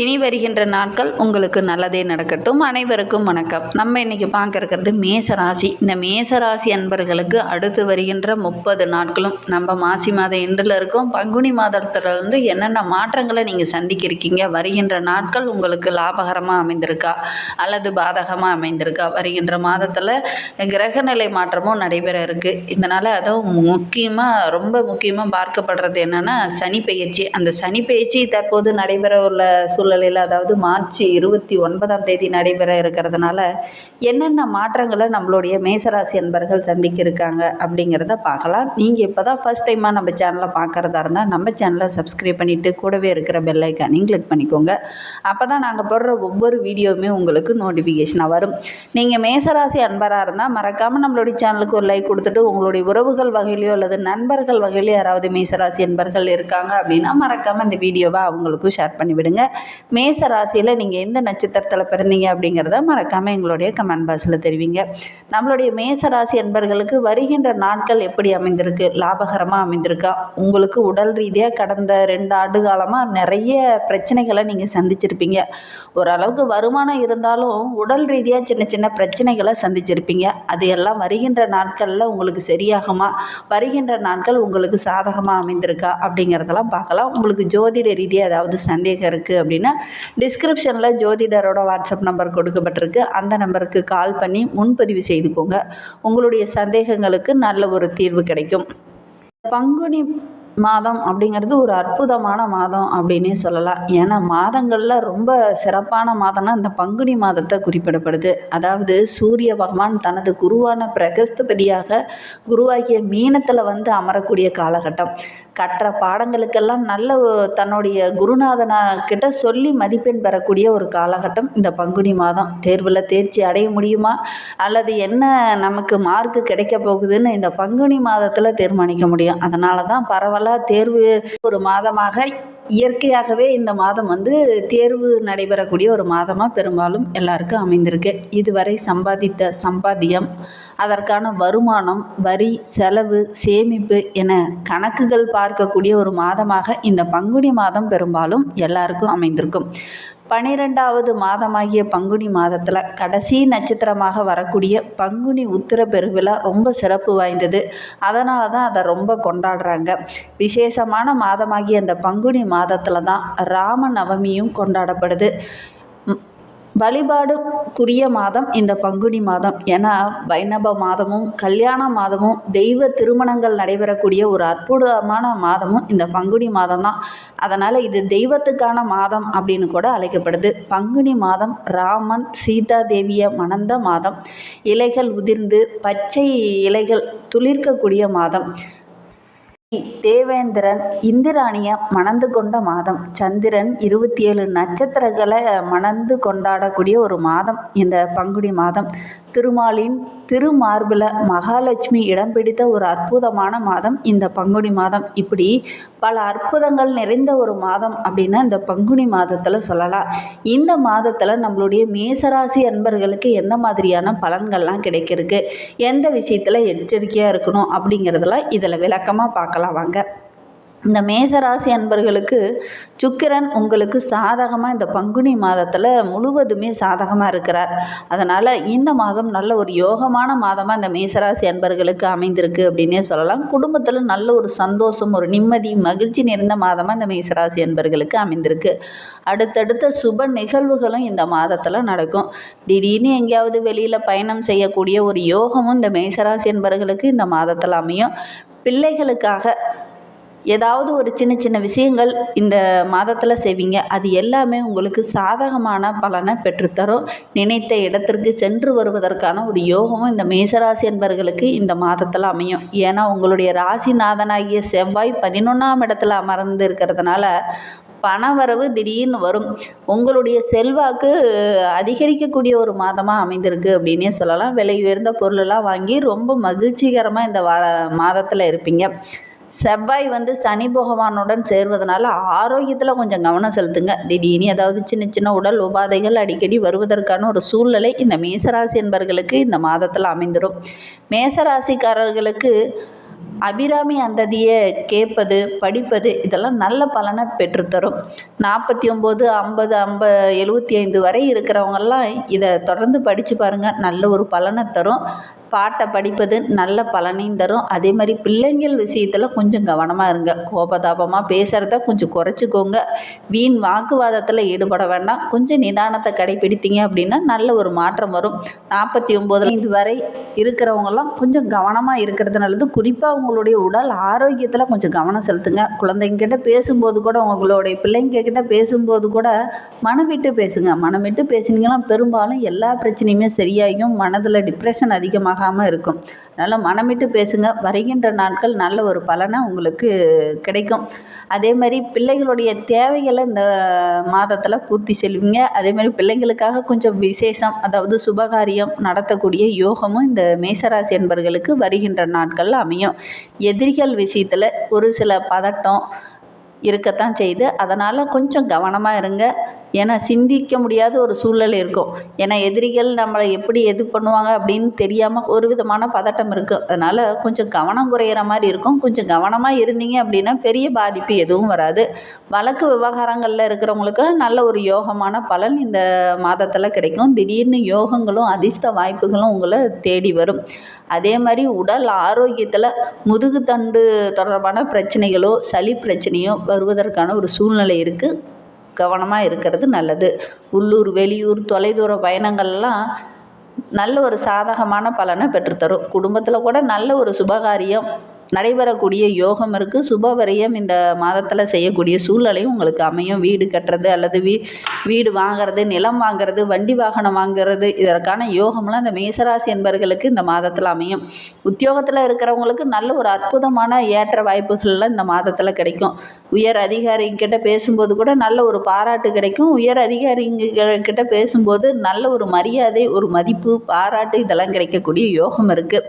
இனி வருகின்ற நாட்கள் உங்களுக்கு நல்லதே நடக்கட்டும். அனைவருக்கும் வணக்கம். நம்ம இன்னைக்கு பார்க்கறது மேசராசி மேச ராசி. இந்த மேச ராசி அன்பர்களுக்கு அடுத்து வருகின்ற முப்பது நாட்களும் நம்ம மாசி மாத இன்றில் இருக்கோம். பங்குனி மாதத்துல இருந்து என்னென்ன மாற்றங்களை நீங்கள் சந்திக்கிருக்கீங்க? வருகின்ற நாட்கள் உங்களுக்கு லாபகரமாக அமைந்திருக்கா? அல்லது பாதகமாக அமைந்திருக்கா? வருகின்ற மாதத்தில் கிரகநிலை மாற்றமும் நடைபெற இருக்குது இதனால் அதுவும் முக்கியமாக ரொம்ப முக்கியமாக பார்க்கப்படுறது என்னென்னா சனி பெயர்ச்சி. அந்த சனி பெயர்ச்சி தற்போது நடைபெற உள்ள சூழ்நிலையில் அதாவது மார்ச் இருபத்தி ஒன்பதாம் தேதி நடைபெற இருக்கிறதுனால என்னென்ன மாற்றங்களை நம்மளுடைய மேசராசி அன்பர்கள் சந்திக்க இருக்காங்க அப்படிங்கிறத பார்க்கலாம். நீங்கள் இப்போ தான் ஃபஸ்ட் டைமாக நம்ம சேனலை பார்க்குறதா இருந்தால் நம்ம சேனலை சப்ஸ்கிரைப் பண்ணிவிட்டு கூடவே இருக்கிற பெல்லைக்கானையும் கிளிக் பண்ணிக்கோங்க. அப்போ தான் நாங்கள் போடுற ஒவ்வொரு வீடியோவுமே உங்களுக்கு நோட்டிஃபிகேஷனாக வரும். நீங்கள் மேசராசி அன்பராக இருந்தால் மறக்காமல் நம்மளுடைய சேனலுக்கு ஒரு லைக் கொடுத்துட்டு உங்களுடைய உறவுகள் வகையிலையோ அல்லது நண்பர்கள் வகையிலையோ யாராவது மேசராசி அன்பர்கள் இருக்காங்க அப்படின்னா மறக்காமல் இந்த வீடியோவை அவங்களுக்கும் ஷேர் பண்ணிவிடுங்க. மேச ராசியில் நீங்கள் எந்த நட்சத்திரத்தில் பிறந்தீங்க அப்படிங்கிறத மறக்காமல் எங்களுடைய கமெண்ட் பாக்ஸில் தெரிவிங்க. நம்மளுடைய மேச ராசி என்பர்களுக்கு வருகின்ற நாட்கள் எப்படி அமைந்திருக்கு? லாபகரமாக அமைந்திருக்கா? உங்களுக்கு உடல் ரீதியாக கடந்த ரெண்டு ஆண்டு காலமாக நிறைய பிரச்சனைகளை நீங்கள் சந்திச்சிருப்பீங்க. ஓரளவுக்கு வருமானம் இருந்தாலும் உடல் ரீதியாக சின்ன சின்ன பிரச்சனைகளை சந்திச்சிருப்பீங்க. அது எல்லாம் வருகின்ற நாட்களில் உங்களுக்கு சரியாகுமா? வருகின்ற நாட்கள் உங்களுக்கு சாதகமாக அமைந்திருக்கா? அப்படிங்கிறதெல்லாம் பார்க்கலாம். உங்களுக்கு ஜோதிட ரீதியாக ஏதாவது சந்தேகம் இருக்குது அப்படின்னு டிஸ்கிரிப்ஷனில் ஜோதிடரோட வாட்ஸ்அப் நம்பர் கொடுக்கப்பட்டிருக்கு. அந்த நம்பருக்கு கால் பண்ணி முன்பதிவு செய்துக்கோங்க. உங்களுடைய சந்தேகங்களுக்கு நல்ல ஒரு தீர்வு கிடைக்கும். பங்குனி மாதம் அப்படிங்கிறது ஒரு அற்புதமான மாதம் அப்படின்னே சொல்லலாம். ஏன்னா மாதங்களில் ரொம்ப சிறப்பான மாதம்னா இந்த பங்குனி மாதத்தை குறிப்பிடப்படுது. அதாவது சூரிய பகவான் தனது குருவான பிரகஸ்தபதியாக குருவாகிய மீனத்தில் வந்து அமரக்கூடிய காலகட்டம். கற்ற பாடங்களுக்கெல்லாம் நல்ல தன்னுடைய குருநாதன்கிட்ட சொல்லி மதிப்பெண் பெறக்கூடிய ஒரு காலகட்டம் இந்த பங்குனி மாதம். தேர்வில் தேர்ச்சி அடைய முடியுமா? அல்லது என்ன நமக்கு மார்க்கு கிடைக்க போகுதுன்னு இந்த பங்குனி மாதத்தில் தீர்மானிக்க முடியும்? அதனால தான் நாளாக தேர்வு ஒரு மாதமாக இயற்கையாகவே இந்த மாதம் வந்து தேர்வு நடைபெறக்கூடிய ஒரு மாதமாக பெரும்பாலும் எல்லாருக்கும் அமைந்திருக்கு. இதுவரை சம்பாதித்த சம்பாத்தியம் அதற்கான வருமானம் வரி செலவு சேமிப்பு என கணக்குகள் பார்க்கக்கூடிய ஒரு மாதமாக இந்த பங்குனி மாதம் பெரும்பாலும் எல்லாருக்கும் அமைந்திருக்கும். பனிரெண்டாவது மாதமாகிய பங்குனி மாதத்தில் கடைசி நட்சத்திரமாக வரக்கூடிய பங்குனி உத்திர பெருவிழா ரொம்ப சிறப்பு வாய்ந்தது. அதனால தான் அதை ரொம்ப கொண்டாடுறாங்க. விசேஷமான மாதமாகிய அந்த பங்குனி மாதத்தில் தான் ராம நவமியும் கொண்டாடப்படுது. வழிபாடுக்குரிய மாதம் இந்த பங்குனி மாதம். ஏன்னா வைணவ மாதமும் கல்யாண மாதமும் தெய்வ திருமணங்கள் நடைபெறக்கூடிய ஒரு அற்புதமான மாதமும் இந்த பங்குனி மாதம் தான் அதனால் இது தெய்வத்துக்கான மாதம் அப்படின்னு கூட அழைக்கப்படுது. பங்குனி மாதம் ராமன் சீதா தேவியை மணந்த மாதம். இலைகள் உதிர்ந்து பச்சை இலைகள் துளிர்க்கக்கூடிய மாதம். தேவேந்திரன் இந்திராணியை மணந்து கொண்ட மாதம். சந்திரன் இருபத்தி ஏழு நட்சத்திரங்களை மணந்து கொண்டாடக்கூடிய ஒரு மாதம். இந்த பங்குனி மாதம். திருமாலின் திருமார்பில் மகாலட்சுமி இடம் பிடித்த ஒரு அற்புதமான மாதம் இந்த பங்குனி மாதம். இப்படி பல அற்புதங்கள் நிறைந்த ஒரு மாதம் அப்படின்னா இந்த பங்குனி மாதத்தில் சொல்லலாம். இந்த மாதத்தில் நம்மளுடைய மேசராசி அன்பர்களுக்கு எந்த மாதிரியான பலன்கள்லாம் கிடைக்கிறதுக்கு எந்த விஷயத்தில் எச்சரிக்கையாக இருக்கணும் அப்படிங்கிறதெல்லாம் இதில் விளக்கமாக பார்க்கலாம் வாங்க. இந்த மேசராசி அன்பர்களுக்கு சுக்கிரன் உங்களுக்கு சாதகமாக இந்த பங்குனி மாதத்தில் முழுவதுமே சாதகமாக இருக்கிறார். அதனால் இந்த மாதம் நல்ல ஒரு யோகமான மாதமாக இந்த மேசராசி அன்பர்களுக்கு அமைந்திருக்கு அப்படின்னே சொல்லலாம். குடும்பத்தில் நல்ல ஒரு சந்தோஷம் ஒரு நிம்மதி மகிழ்ச்சி நிறைந்த மாதமாக இந்த மேசராசி அன்பர்களுக்கு அமைந்திருக்கு. அடுத்தடுத்த சுப நிகழ்வுகளும் இந்த மாதத்தில் நடக்கும். திடீர்னு எங்கேயாவது வெளியில் பயணம் செய்யக்கூடிய ஒரு யோகமும் இந்த மேசராசி அன்பர்களுக்கு இந்த மாதத்தில் அமையும். பிள்ளைகளுக்காக ஏதாவது ஒரு சின்ன சின்ன விஷயங்கள் இந்த மாதத்தில் செய்வீங்க. அது எல்லாமே உங்களுக்கு சாதகமான பலனை பெற்றுத்தரும். நினைத்த இடத்திற்கு சென்று வருவதற்கான ஒரு யோகமும் இந்த மேசராசி என்பவர்களுக்கு இந்த மாதத்தில் அமையும். ஏன்னா உங்களுடைய ராசிநாதனாகிய செவ்வாய் பதினொன்றாம் இடத்துல அமர்ந்து இருக்கிறதுனால பணவரவு திடீர்னு வரும். உங்களுடைய செல்வாக்கு அதிகரிக்கக்கூடிய ஒரு மாதமாக அமைந்திருக்கு அப்படின்னே சொல்லலாம். விலை உயர்ந்த பொருளெல்லாம் வாங்கி ரொம்ப மகிழ்ச்சிகரமாக இந்த வா மாதத்தில் இருப்பீங்க. செவ்வாய் வந்து சனி பகவானுடன் சேர்வதனால ஆரோக்கியத்தில் கொஞ்சம் கவனம் செலுத்துங்க. திடீர்னு ஏதாவது சின்ன சின்ன உடல் உபாதைகள் அடிக்கடி வருவதற்கான ஒரு சூழ்நிலை இந்த மேசராசி என்பவர்களுக்கு இந்த மாதத்தில் அமைந்துடும் மேசராசிக்காரர்களுக்கு அபிராமி அந்ததியை கேட்பது படிப்பது இதெல்லாம் நல்ல பலனை பெற்றுத்தரும். நாற்பத்தி ஒம்பது ஐம்பது ஐம்ப எழுபத்தி ஐந்து வரை இருக்கிறவங்கெல்லாம் இதை தொடர்ந்து படித்து பாருங்கள் நல்ல ஒரு பலனை தரும். பாட்டை படிப்பது நல்ல பலனையும் தரும். அதே மாதிரி பிள்ளைங்கள் விஷயத்தில் கொஞ்சம் கவனமாக இருங்க. கோபதாபமாக பேசுகிறத கொஞ்சம் குறைச்சிக்கோங்க. வீண் வாக்குவாதத்தில் ஈடுபட வேண்டாம். கொஞ்சம் நிதானத்தை கடைப்பிடித்தீங்க அப்படின்னா நல்ல ஒரு மாற்றம் வரும். நாற்பத்தி ஒம்பது இது வரை இருக்கிறவங்கெல்லாம் கொஞ்சம் கவனமாக இருக்கிறது நல்லது. குறிப்பாக உங்களுடைய உடல் ஆரோக்கியத்தில் கொஞ்சம் கவனம் செலுத்துங்க. குழந்தைங்கிட்ட பேசும்போது கூட உங்களுடைய பிள்ளைங்க கிட்ட பேசும்போது கூட மனம் விட்டு பேசுங்க. மனம் விட்டு பெரும்பாலும் எல்லா பிரச்சனையுமே சரியாகும் மனதில் டிப்ரெஷன் ஆகாமல் இருக்கும். அதனால் மனமிட்டு பேசுங்க. வருகின்ற நாட்கள் நல்ல ஒரு பலனை உங்களுக்கு கிடைக்கும். அதே மாதிரி பிள்ளைகளுடைய தேவைகளை இந்த மாதத்தில் பூர்த்தி செல்வீங்க அதே மாதிரி பிள்ளைங்களுக்காக கொஞ்சம் விசேஷம் அதாவது சுபகாரியம் நடத்தக்கூடிய யோகமும் இந்த மேசராசி என்பர்களுக்கு வருகின்ற நாட்களில் அமையும். எதிரிகள் விஷயத்தில் ஒரு சில பதட்டம் இருக்கத்தான் செய்து அதனால் கொஞ்சம் கவனமாக இருங்க. ஏன்னா சிந்திக்க முடியாத ஒரு சூழ்நிலை இருக்கும். ஏன்னா எதிரிகள் நம்மளை எப்படி எது பண்ணுவாங்க அப்படின்னு தெரியாமல் ஒரு விதமான பதட்டம் இருக்குது அதனால் கொஞ்சம் கவனம் குறையிற மாதிரி இருக்கும். கொஞ்சம் கவனமாக இருந்தீங்க அப்படின்னா பெரிய பாதிப்பு எதுவும் வராது. வழக்கு விவகாரங்களில் இருக்கிறவங்களுக்கு நல்ல ஒரு யோகமான பலன் இந்த மாதத்தில் கிடைக்கும். திடீர்னு யோகங்களும் அதிர்ஷ்ட வாய்ப்புகளும் உங்களை தேடி வரும். அதே மாதிரி உடல் ஆரோக்கியத்தில் முதுகுத்தண்டு தொடர்பான பிரச்சனைகளோ சளி பிரச்சனையோ வருவதற்கான ஒரு சூழ்நிலை இருக்குது கவனமாக இருக்கிறது நல்லது. உள்ளூர் வெளியூர் தொலைதூர பயணங்கள்லாம் நல்ல ஒரு சாதகமான பலனை பெற்றுத்தரும். குடும்பத்தில் கூட நல்ல ஒரு சுபகாரியம் நடைபெறக்கூடிய யோகம் இருக்குது சுபவரியம் இந்த மாதத்தில் செய்யக்கூடிய சூழ்நிலையும் உங்களுக்கு அமையும். வீடு கட்டுறது அல்லது வீ வீடு வாங்குறது நிலம் வாங்குறது வண்டி வாகனம் வாங்குறது இதற்கான யோகம்லாம் இந்த மேசராசி என்பவர்களுக்கு இந்த மாதத்தில் அமையும். உத்தியோகத்தில் இருக்கிறவங்களுக்கு நல்ல ஒரு அற்புதமான ஏற்ற வாய்ப்புகள்லாம் இந்த மாதத்தில் கிடைக்கும். உயர் அதிகாரிகிட்ட பேசும்போது கூட நல்ல ஒரு பாராட்டு கிடைக்கும். உயர் அதிகாரிங்க கிட்ட பேசும்போது நல்ல ஒரு மரியாதை ஒரு மதிப்பு பாராட்டு இதெல்லாம் கிடைக்கக்கூடிய யோகம் இருக்குது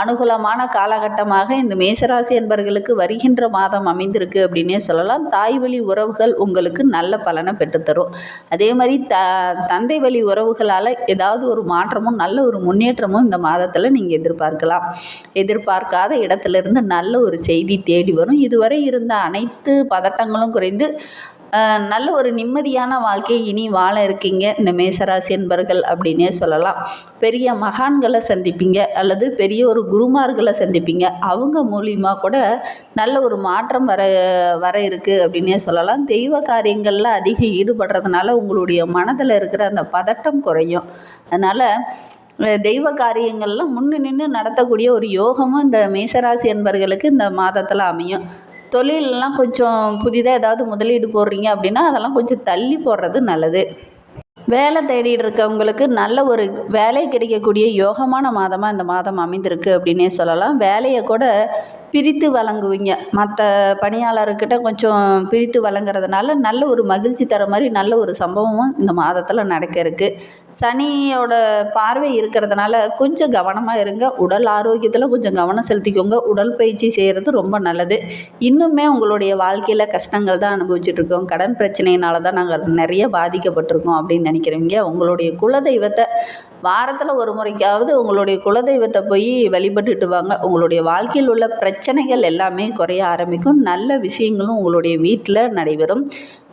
அனுகூலமான காலகட்டமாக இந்த மேசராசி என்பர்களுக்கு வருகின்ற மாதம் அமைந்திருக்கு அப்படின்னே சொல்லலாம். தாய் வழி உறவுகள் உங்களுக்கு நல்ல பலனை பெற்றுத்தரும். அதே மாதிரி த தந்தை வழி உறவுகளால் ஏதாவது ஒரு மாற்றமும் நல்ல ஒரு முன்னேற்றமும் இந்த மாதத்தில் நீங்கள் எதிர்பார்க்கலாம். எதிர்பார்க்காத இடத்துலேருந்து நல்ல ஒரு செய்தி தேடி வரும். இதுவரை இருந்த அனைத்து பதட்டங்களும் குறைந்து நல்ல ஒரு நிம்மதியான வாழ்க்கையை இனி வாழ இருக்கீங்க. இந்த மேசராசி என்பர்கள் அப்படின்னே சொல்லலாம். பெரிய மகான்களை சந்திப்பீங்க அல்லது பெரிய ஒரு குருமார்களை சந்திப்பீங்க. அவங்க மூலியமா கூட நல்ல ஒரு மாற்றம் வர வர இருக்குது அப்படின்னே சொல்லலாம். தெய்வ காரியங்களில் அதிகம் ஈடுபடுறதுனால உங்களுடைய மனதில் இருக்கிற அந்த பதட்டம் குறையும். அதனால் தெய்வ காரியங்கள்லாம் முன்னு நின்று நடத்தக்கூடிய ஒரு யோகமும் இந்த மேசராசி என்பர்களுக்கு இந்த மாதத்தில் அமையும். தொழிலெலாம் கொஞ்சம் புதிதாக ஏதாவது முதலீடு போடுறீங்க அப்படின்னா அதெல்லாம் கொஞ்சம் தள்ளி போடுறது நல்லது. வேலை தேடிட்டு இருக்கவங்களுக்கு நல்ல ஒரு வேலை கிடைக்கக்கூடிய யோகமான மாதமாக இந்த மாதம் அமைந்திருக்கு அப்படின்னே சொல்லலாம். வேலையை கூட பிரித்து வழங்குவீங்க. மற்ற பணியாளர்கிட்ட கொஞ்சம் பிரித்து வழங்குறதுனால நல்ல ஒரு மகிழ்ச்சி தர மாதிரி நல்ல ஒரு சம்பவமும் இந்த மாதத்தில் நடக்க இருக்குது சனியோட பார்வை இருக்கிறதுனால கொஞ்சம் கவனமாக இருங்க. உடல் ஆரோக்கியத்தில் கொஞ்சம் கவனம் செலுத்திக்கோங்க. உடற்பயிற்சி செய்கிறது ரொம்ப நல்லது. இன்னுமே உங்களுடைய வாழ்க்கையில் கஷ்டங்கள் தான் அனுபவிச்சுட்ருக்கோம் கடன் பிரச்சனையினால தான் நாங்கள் நிறைய பாதிக்கப்பட்டிருக்கோம் அப்படின்னு நினைக்கிறவங்க உங்களுடைய குலதெய்வத்தை வாரத்தில் ஒரு முறைக்காவது உங்களுடைய குலதெய்வத்தை போய் வழிபட்டுட்டு வாங்க. உங்களுடைய வாழ்க்கையில் உள்ள பிரச்சனைகள் எல்லாமே குறைய ஆரம்பிக்கும். நல்ல விஷயங்களும் உங்களுடைய வீட்டில் நடைபெறும்.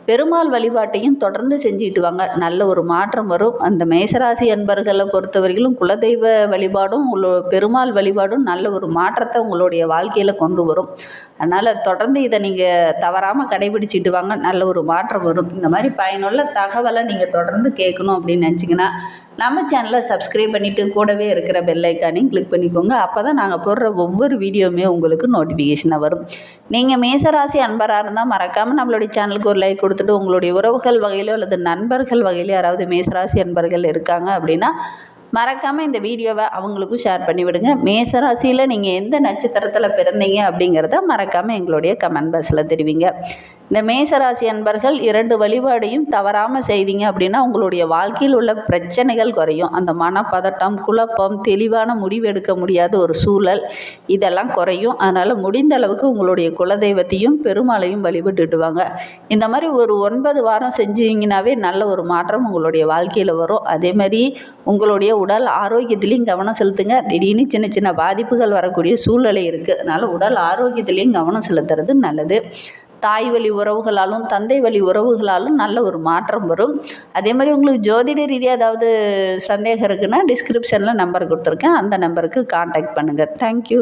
பெருமாள் வழிபாட்டையும் தொடர்ந்து செஞ்சுக்கிட்டு வாங்க. நல்ல ஒரு மாற்றம் வரும். அந்த மேசராசி அன்பர்களை பொறுத்தவரையிலும் குலதெய்வ வழிபாடும் உங்களோ பெருமாள் வழிபாடும் நல்ல ஒரு மாற்றத்தை உங்களுடைய வாழ்க்கையில் கொண்டு வரும். அதனால் தொடர்ந்து இதை நீங்கள் தவறாமல் கடைபிடிச்சிட்டு வாங்க. நல்ல ஒரு மாற்றம் வரும். இந்த மாதிரி பயனுள்ள தகவலை நீங்கள் தொடர்ந்து கேட்கணும் அப்படின்னு நினச்சிங்கன்னா நம்ம சேனலை சப்ஸ்கிரைப் பண்ணிவிட்டு கூடவே இருக்கிற பெல்லைக்கானையும் கிளிக் பண்ணிக்கோங்க. அப்போ தான் நாங்கள் போடுற ஒவ்வொரு வீடியோவுமே உங்களுக்கு நோட்டிஃபிகேஷனாக வரும். நீங்கள் மேசராசி அன்பராக இருந்தால் மறக்காமல் நம்மளுடைய சேனலுக்கு ஒரு லைக் கொடுத்துட்டு உங்களுடைய உறவுகள் வகையிலோ அல்லது நண்பர்கள் வகையிலோ யாராவது மேசராசி அன்பர்கள் இருக்காங்க அப்படின்னா மறக்காமல் இந்த வீடியோவை அவங்களுக்கும் ஷேர் பண்ணிவிடுங்க மேசராசியில் நீங்கள் எந்த நட்சத்திரத்தில் பிறந்தீங்க அப்படிங்கிறத மறக்காமல் எங்களுடைய கமெண்ட் பாக்ஸில் தெரிவிங்க. இந்த மேசராசி அன்பர்கள் இரண்டு வழிபாடையும் தவறாமல் செய்தீங்க அப்படின்னா உங்களுடைய வாழ்க்கையில் உள்ள பிரச்சனைகள் குறையும். அந்த மனப்பதட்டம் குழப்பம் தெளிவான முடிவு எடுக்க முடியாத ஒரு சூழல் இதெல்லாம் குறையும். அதனால் முடிந்த அளவுக்கு உங்களுடைய குலதெய்வத்தையும் பெருமாளையும் வழிபட்டுட்டு வாங்க. இந்த மாதிரி ஒரு ஒன்பது வாரம் செஞ்சீங்கன்னாவே நல்ல ஒரு மாற்றம் உங்களுடைய வாழ்க்கையில் வரும். அதே மாதிரி உங்களுடைய உடல் ஆரோக்கியத்திலையும் கவனம் செலுத்துங்க. திடீர்னு சின்ன சின்ன பாதிப்புகள் வரக்கூடிய சூழ்நிலை இருக்குது அதனால் உடல் ஆரோக்கியத்திலையும் கவனம் செலுத்துறது நல்லது. தாய் வழி உறவுகளாலும் தந்தை வழி உறவுகளாலும் நல்ல ஒரு மாற்றம் வரும். அதே மாதிரி உங்களுக்கு ஜோதிட ரீதியாக ஏதாவது சந்தேகம் இருக்குன்னா டிஸ்கிரிப்ஷனில் நம்பர் கொடுத்துருக்கேன். அந்த நம்பருக்கு காண்டாக்ட் பண்ணுங்கள் தேங்க்யூ